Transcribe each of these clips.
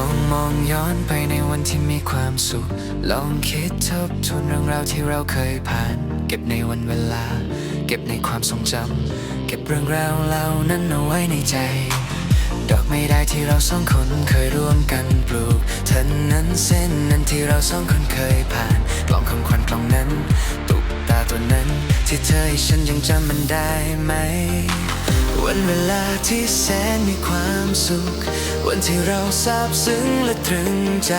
องมองย้อนไปในวันที่มีความสุข ลองคิดทบทวนเรื่องราวที่เราเคยผ่าน เก็บในวันเวลา เก็บในความทรงจำ เก็บเรื่องราวเหล่านั้นเอาไว้ในใจ ดอกไม้ได้ที่เราสองคนเคยร่วมกันปลูกถนนั้นเส้นนั้นที่เราสองคนเคยผ่าน กล่องคำควันกล่องนั้น ตุกตาตัวนั้น ที่เธอให้ฉันยังจำมันได้ไหม วันเวลาที่แสนมีความสุข วันที่เราซาบซึ้งและตรึงใจ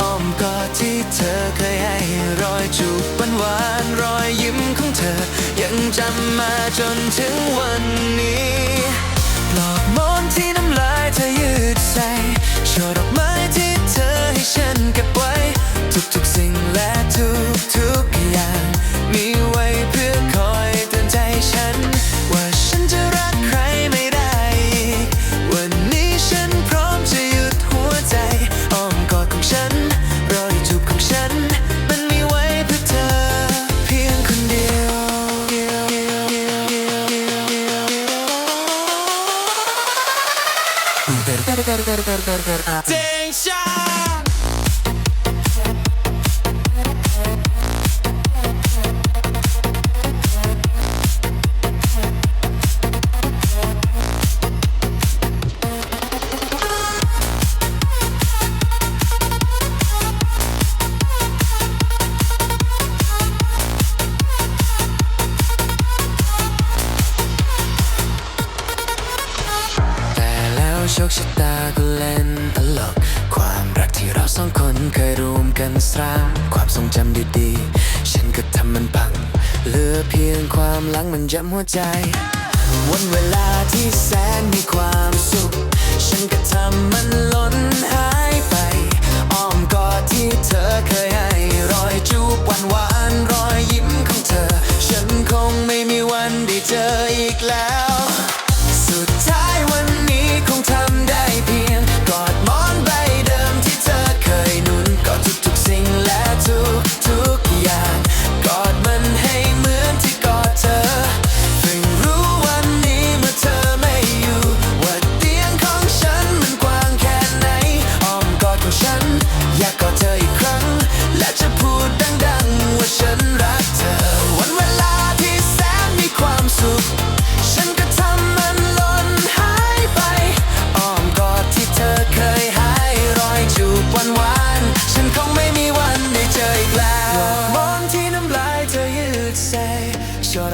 อ้อมกอดที่เธอเคยให้รอยจูบหวานหวานรอยยิ้มของเธอ ยังจำมาจนถึงวันนี้ เชคชะตาก็เล่นตลก ความรักที่เราสองคนเคยรวมกันสร้าง ความทรงจำดีๆ ฉันก็ทำมันพัง เหลือเพียงความหลังมันย้ำหัวใจ วันเวลาที่แสนมีความสุข ฉันก็ทำมันล้นหายไป อ้อมกอดที่เธอเคยให้รอยจูบหวานหวานๆรอยยิ้มของเธอ ฉันคงไม่มีวันได้เจออีกแล้ว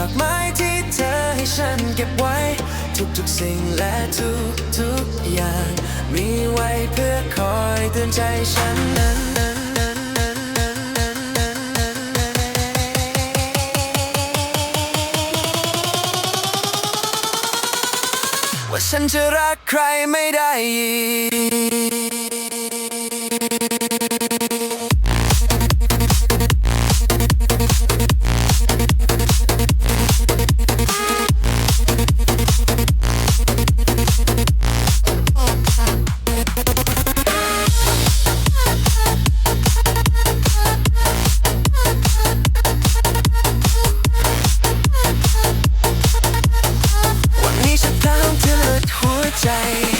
ช่อดอกไม้ที่เธอให้ฉันเก็บไว้ ทุกๆสิ่งและทุกๆอย่าง มีไว้เพื่อคอยเตือนใจฉันนั้นว่าฉันจะรักใครไม่ได้อีก หั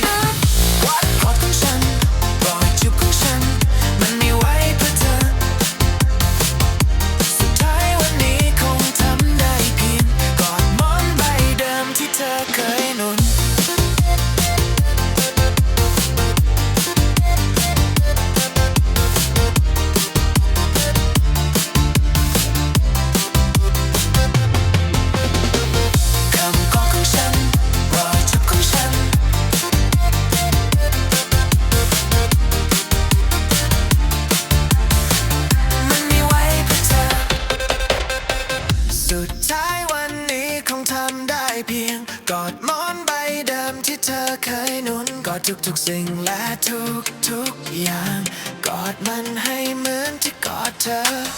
สุดท้ายวันนี้คงทำได้เพียง กอดมอนใบเดิมที่เธอเคยนุนกอดทุกๆสิ่งและทุกๆอย่าง กอดมันให้เหมือนที่กอดเธอ